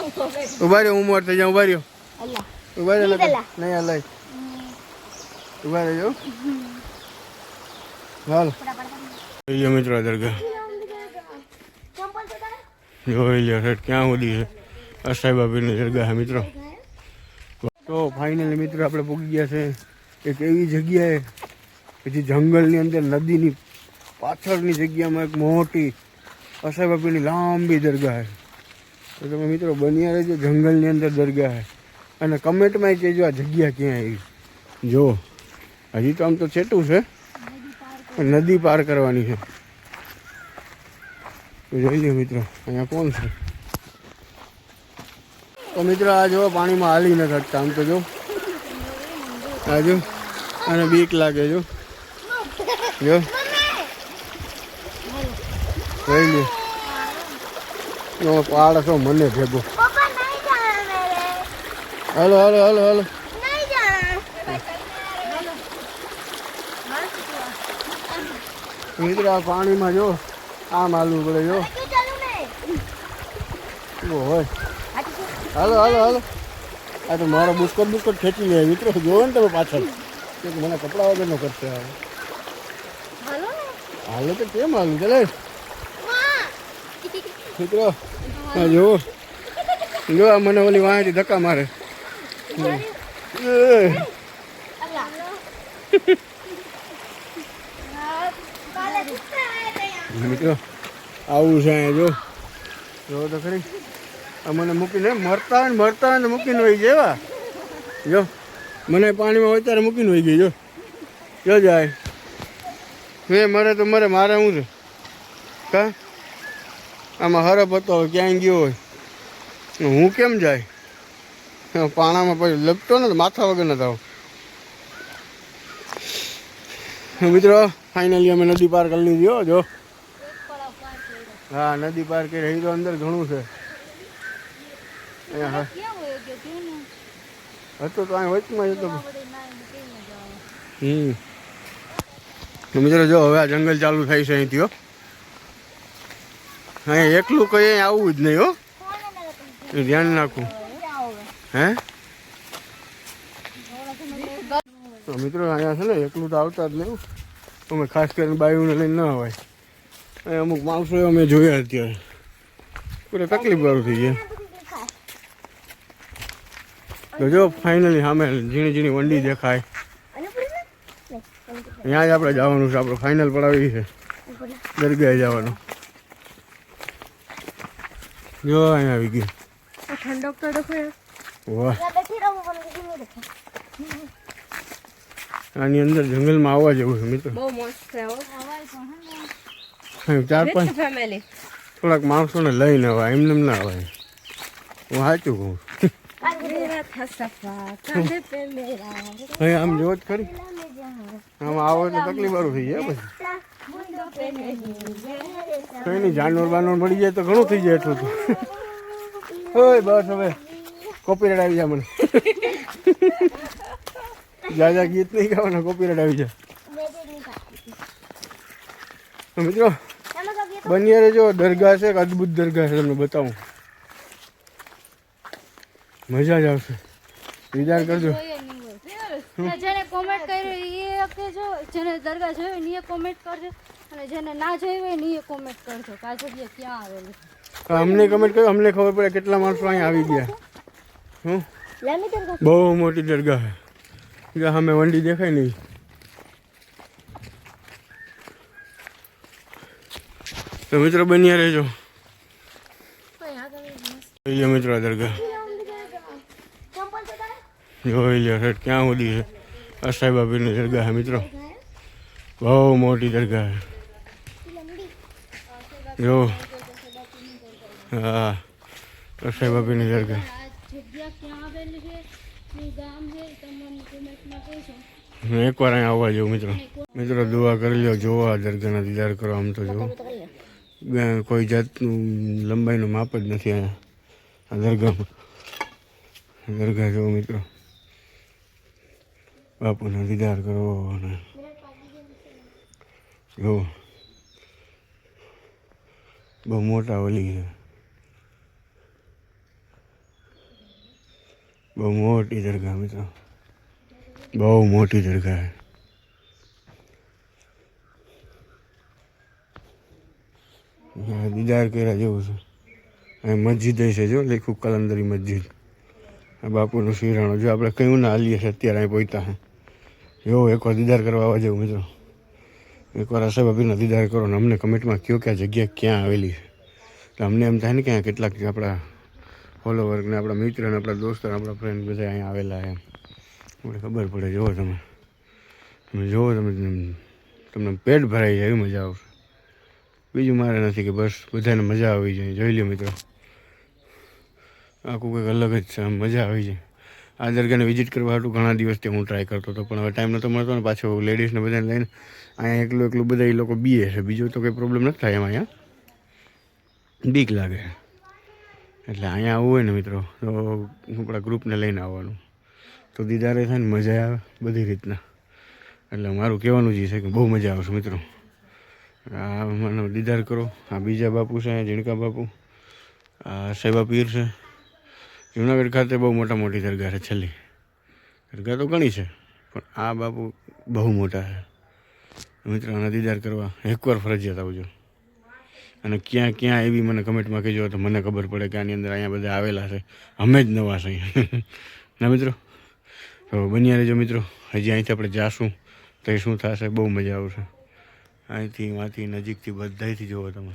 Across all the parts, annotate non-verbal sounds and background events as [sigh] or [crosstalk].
ઊભા રહ્યો હું મોર થઈ જાઉં ઊભા રહ્યો. ઊભા રહ્યો નહીં હલાય ઊભા રહ્યો. હાલ. જોઈ લો મિત્રો દરગાહ. જોઈ લો હેઠ ક્યાં સુધી છે? અસાઈ બાપીની દરગાહ મિત્રો. તો ફાઇનલી મિત્રો આપણે પૂગી ગયા છે એક એવી જગ્યાએ કે જે જંગલની અંદર નદીની પાછળની જગ્યામાં એક મોટી અસાઈ બાપીની લાંબી દરગાહ છે. તો તમે મિત્રો બન્યા રહેજો, જંગલની અંદર દરગાહ અને કમેન્ટમાં કહેજો આ જગ્યા ક્યાં આવી જો, હજી તો આમ તો છેટું છે. નદી પાર કરવાની છે. તો જોઈ લે મિત્રો, અહીંયા કોણ છે? તો મિત્રો આ જો પાણીમાં હાલી ન શકતા. આમ તો જો. આ જો. અને બીક લાગે જો. જો. જોઈ લે જો પાડ છો મને ભેગો. Hello hello hello hello. મિત્રો આ પાણીમાં જો આમ હાલવું પડે જો. ને? હોય. હાલો હાલો હાલો. આ તો મારો બુસ્કોટ બુસ્કોટ ખેંચી લે. મિત્રો જોવો ને તમે પાછળ. મને કપડા વગરનો કરશે હવે હાલો તો કેમ હાલું ચાલે મિત્રો હા જુઓ. જો આ મને ઓલી વાંચી ધક્કા મારે. મિત્રો, આવું છે અહીંયા જો જો તો ખરી. મને મૂકીને મરતા ને મરતા ને મૂકીને વહી જેવા જો મને પાણીમાં હોય ત્યારે મૂકીને વહી ગઈ જો જો જાય? મેં મરે તો મરે, મારે શું છે? કા? આમાં હરફ હતો ક્યાંય ગયો હોય? હું કેમ જાય? પાણામાં પછી લપટો ને માથા વગર ન થાવ. મિત્રો ફાઇનલી અમે નદી પાર કરી લીધી જો. હા, નદી પાર કરી રહી તો અંદર ઘણું છે. હતો તો અહીં વચમાં જતો હમ. મિત્રો, જો, હવે આ જંગલ ચાલુ થાય છે અહીંથી અહીંયા એકલું કઈ આવવું જ નહીં, હો. ધ્યાન રાખવું હે? મિત્રો અહીંયા છે ને, એકલું તો આવતા જ નહીં અમે ખાસ કરીને બાયુને લઈને ન અવાય. અમુક માણસો અમે જોયા અત્યારે. પૂરે તકલીફ વાળું થઈ ગયા. તો જો ફાઇનલી સામે ઝીણી ઝીણી વંડી દેખાય. અહીંયા જ આપણે જવાનું છે, આપણે ફાઇનલ પડાવી છે. દરગાહે જવાનું. જો અહીં આવી ગયું ઠંડક તો દેખો વાહ આની અંદર જંગલમાં આવવા જેવું છે મિત્રો બહુ મસ્ત છે ચાર પાંચ ફેમિલી થોડાક માણસોને લઈને આવે એમને એમ ના આવે હું સાચું કહું આમ જો જ ખરી આમ આવો એટલે તકલીફ વાળું થઈ જાય પછી કઈ નહીં જાનવર બાનવર મળી જાય તો ઘણું થઈ જાય એટલું તો. ઓય, બસ હવે કોપીરાઇટ આવી જાય મને. જા જા, ગીત નહીં ગાવાના કોપીરાઇટ આવી જાય. તો મિત્રો બન્યા રહેજો દરગાહ છે એક અદ્ભુત દરગાહ છે, તમને બતાવું. મજા જ આવશે. વિચાર કરજો. જેને કોમેન્ટ કર્યું એ જો, જેને દરગાહ જોયું એ કોમેન્ટ કરજો. અને જેને ના જોયું હોય ને એ કોમેન્ટ કરજો કે આ જગ્યા ક્યાં આવેલી છે. અમને કમેન્ટ કર્યો અમને ખબર પડે કેટલા માણસો અહીંયા આવી ગયા. હું લાંબી દરગાહ. બહુ મોટી દરગાહ છે. કે સામે વંડી દેખાય નહીં તો મિત્રો બન્યા રહેજો. જોઈ લો મિત્રો આ દરગાહ. ચંપલ તો તારે જોઈ લો હેઠ ક્યાં સુધી છે? અસાઈ બાપીની દરગાહ છે મિત્રો. બહુ મોટી દરગાહ છે જો હા અસાઈ બાપીની દરગાહ આ જગ્યા ક્યાં આવેલી છે શું ગામ છે હા. તમને કોમેન્ટમાં કહેશો હું એકવાર અહીંયા આવવા જેવું મિત્રો. મિત્રો, દુઆ કરી લો જોવો દરગાહના દીદાર કરો આમ તો જો. કોઈ જાતનું લંબાઈનું માપ જ નથી અહીંયા. દરગાહમાં. દરગાહ જુઓ, મિત્રો. બાપુના દીદાર કરો અને જો. બહુ મોટા ઓલી છે. બહુ મોટી દરગાહ મિત્રો. બહુ મોટી દરગાહ છે. દીદાર કર્યા જેવું છે. અહીં મસ્જિદ છે જો લેખું કલંદરી મસ્જિદ. આ બાપુનું શિરાણું. જો આપણે કયું ના હાલીએ છીએ, અત્યારે અહીં પહોંચ્યા એવો જો એકવાર દીદાર કરવા આવવા જેવું મિત્રો. એકવાર અસબ અભીનો દીદાર કરો ને અમને કમેન્ટમાં કયો કે આ જગ્યા ક્યાં આવેલી છે. એટલે અમને એમ થાય ને કે અહીંયા કેટલાક આપણા ફોલોવર્ગને આપણા મિત્ર ને આપણા દોસ્તો આપણા ફ્રેન્ડ બધા અહીંયા આવેલા એમ. આપણે ખબર પડે, જુઓ તમે. તમે જુઓ તમે તમને પેટ ભરાઈ જાય એવી મજા આવશે. બીજું મારે નથી કે બસ બધાને મજા આવી જાય. જોઈ લ્યો મિત્રો. આખું કંઈક અલગ જ છે મજા આવી જાય. આ દરગાહને વિઝિટ કરવા હતું ઘણા દિવસથી હું ટ્રાય કરતો હતો, પણ હવે ટાઈમ નહોતો મળતો ને પાછો લેડીઝને બધાને લઈને અહીંયા એકલું એકલું બધા એ લોકો બીએ છે. બીજો તો કંઈ પ્રોબ્લેમ નથી થાય એમાં અહીંયા. બીક લાગે. એટલે અહીંયા આવવું હોય ને મિત્રો, તો આપણા ગ્રુપને લઈને આવવાનું. તો દીદારે થાય ને મજા આવે બધી રીતના. એટલે મારું કહેવાનું જ છે કે બહુ મજા આવશે મિત્રો. આ મને દીદાર કરો. આ બીજા બાપુ છે ઝીણકા બાપુ. આ સાહેબા પીર છે. જુનાગઢ ખાતે બહુ મોટા મોટી દરગાહ છે છેલ્લી. દરગાહ તો ઘણી છે, પણ આ બાપુ બહુ મોટા છે. મિત્રો, આના દીદાર કરવા એકવાર ફરજિયાત આવજો. અને ક્યાં ક્યાં એવી મને કમેન્ટમાં કહેજો, તો મને ખબર પડે કે આની અંદર અહીંયા બધા આવેલા છે. અમે જ નવા છે. [laughs] ના મિત્રો? તો બન્યા રહેજો મિત્રો. હજી અહીંથી આપણે જાશું, તો શું થશે? બહુ મજા આવશે. અહીંથી વાંથી નજીકથી બધાયથી જુઓ તમે.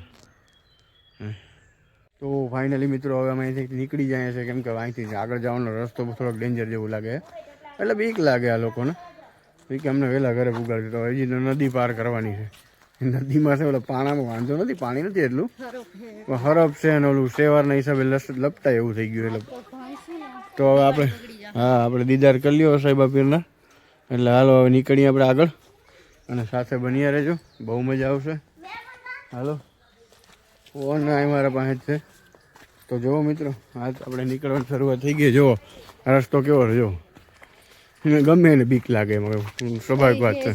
હે. તો ફાઇનલી મિત્રો હવે અમે અહીંથી નીકળી જાય છે કેમ કે અહીંથી આગળ જવાનો રસ્તો થોડોક ડેન્જર જેવું લાગે. એટલે બીક લાગે આ લોકોને. બીક અમને વહેલા ઘરે પુગાડશે તો હજી નદી પાર કરવાની છે. નદીમાં છે ઓલો પાણામાં વાંધો નથી, પાણી નથી એટલું. પણ હરફ છે અને ઓલું સેવારના હિસાબે લસ લપટાય એવું થઈ ગયું એટલે. તો હવે આપણે, હા, આપણે દીદાર કરી લ્યો સાહેબા પીરના એટલે હાલો હવે નીકળીએ આપણે આગળ. અને સાથે બન્યા રહેજો. બહુ મજા આવશે. હાલો. ફોન મારા પાસે જ છે. તો જુઓ મિત્રો આજ આપણે નીકળવાની શરૂઆત થઈ ગઈ જુઓ આ રસ્તો કેવો રહ્યો. ગમે એને બીક લાગે એમાં સ્વાભાવિક વાત છે.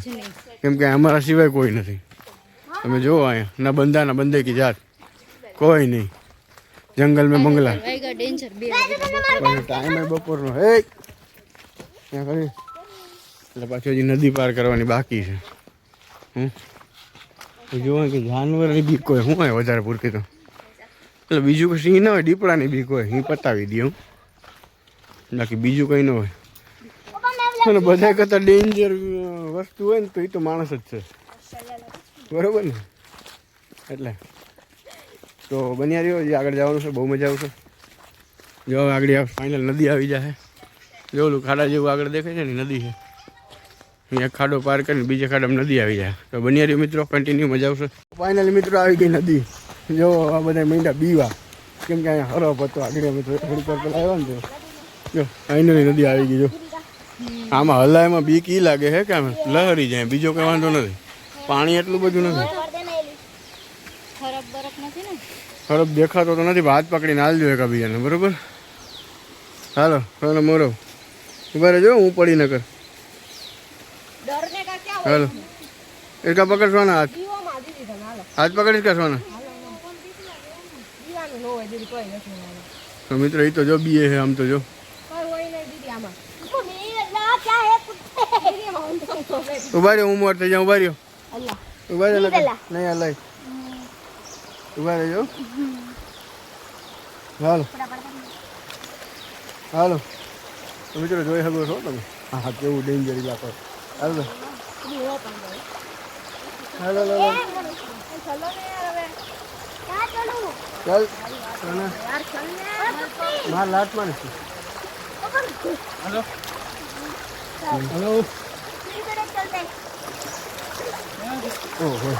કેમ કે અમારા સિવાય કોઈ નથી. તમે જુઓ અહીંયા ના બંધા ના બંધે કી જાત. કોઈ નહીં. જંગલ મેં મંગલા ટાઈમે બપોરનો. હે ત્યાં કરી? એટલે પાછી હજી નદી પાર કરવાની બાકી છે. હું તો જોવા કે જાનવરની બીક હોય શું હોય વધારે પૂરતી તો. એટલે બીજું કોઈ સિંહ ના હોય, દીપડાની બીક હોય સિંહ પતાવી દઉં હું બાકી બીજું કંઈ ન હોય. અને બધા કરતાં ડેન્જર વસ્તુ હોય ને તો એ તો માણસ જ છે. બરોબર ને? એટલે. તો બન્યા રહ્યો જે આગળ જવાનું છે, બહુ મજા આવશે. જો આગળ ફાઇનલ નદી આવી જાય જો ખાડા જેવું આગળ દેખાય છે ને નદી છે. અહીંયા ખાડો પાર કરીને બીજે ખાડામાં નદી આવી જાય. તો બન્યા રહ્યો મિત્રો કન્ટિન્યુ મજા આવશે. ફાઇનલી મિત્રો આવી ગઈ નદી. જો આ બધા મીંડા બીવા. કેમ કે અહીંયા હરો પતો આગળ મિત્રો થોડીક વાર પેલા આવ્યો ને જો ફાઇનલી નદી આવી ગઈ, જો. આમાં હલાયમાં બીક ઈ લાગે છે કે આમ લહરી જાય, બીજો કંઈ વાંધો નથી. પાણી એટલું બધું નથી. ખરાબ ને દેખાતો તો નથી હાથ પકડીને હાલ એક બીજાને બરોબર? હાલો હાલો મોરો ઊભા રહેજો, હું પડી નકર ડરને કા ક્યાં હાલો. એટલા પકડ સોના હાથ હાથ પકડીશ કે સોના. તો મિત્રો એ તો જો બીએ હે આમ તો જો. ઊભા રહ્યો હું મોર થઈ જાઉં ઊભા રહ્યો ઊભા રહ્યો. નહીં હલાય ઊભા રહ્યો હાલો. હાલો. તો મિત્રો જોઈ શકો છો તમે. હા કેવું ડેન્જર લાગો હાલો. હાલો હાલો હાલો ચલો ને યાર હવે ચાલ સોના યાર ચલ ને માર લાટમાં નથી હાલો હાલો ઓહો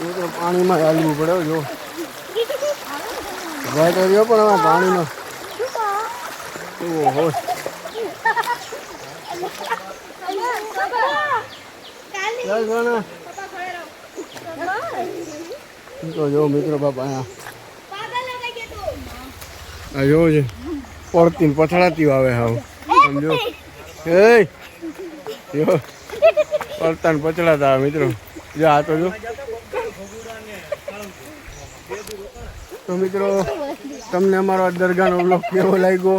એ તો પાણીમાં હાલવું પડે હો, જો ભાઈ તો રહ્યો પણ આમાં પાણીનો ઓહો ચાલ સોના ઈ તો જો મિત્રો બાપા અહીંયા. આ જોવો છે. પડતી ને પથડાતી આવે હાવ સમજો એ જો. પડતા ને પછડાતા આવે મિત્રો. જો આ તો જો. તો મિત્રો, તમને અમારો આ દરગાહનો બ્લોગ કેવો લાગ્યો?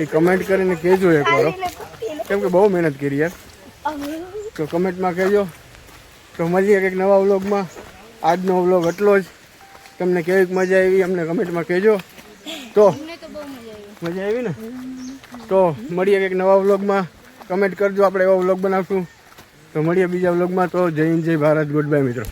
એ કમેન્ટ કરીને કહેજો એકવાર હો. કેમ કે બહુ મહેનત કરી યાર. તો કમેન્ટમાં કહેજો. તો મળીએ કંઈક નવા વ્લોગમાં. આજનો વ્લોગ એટલો જ. તમને કેવીક મજા આવી અમને કમેન્ટમાં કહેજો. તો મજા આવી ને? તો મળીએ કંઈક નવા વ્લોગમાં. કમેન્ટ કરજો આપણે એવો વ્લોગ બનાવશું. તો મળીએ બીજા વ્લોગમાં. તો જય હિન્દ જય ભારત. ગુડ બાય મિત્રો.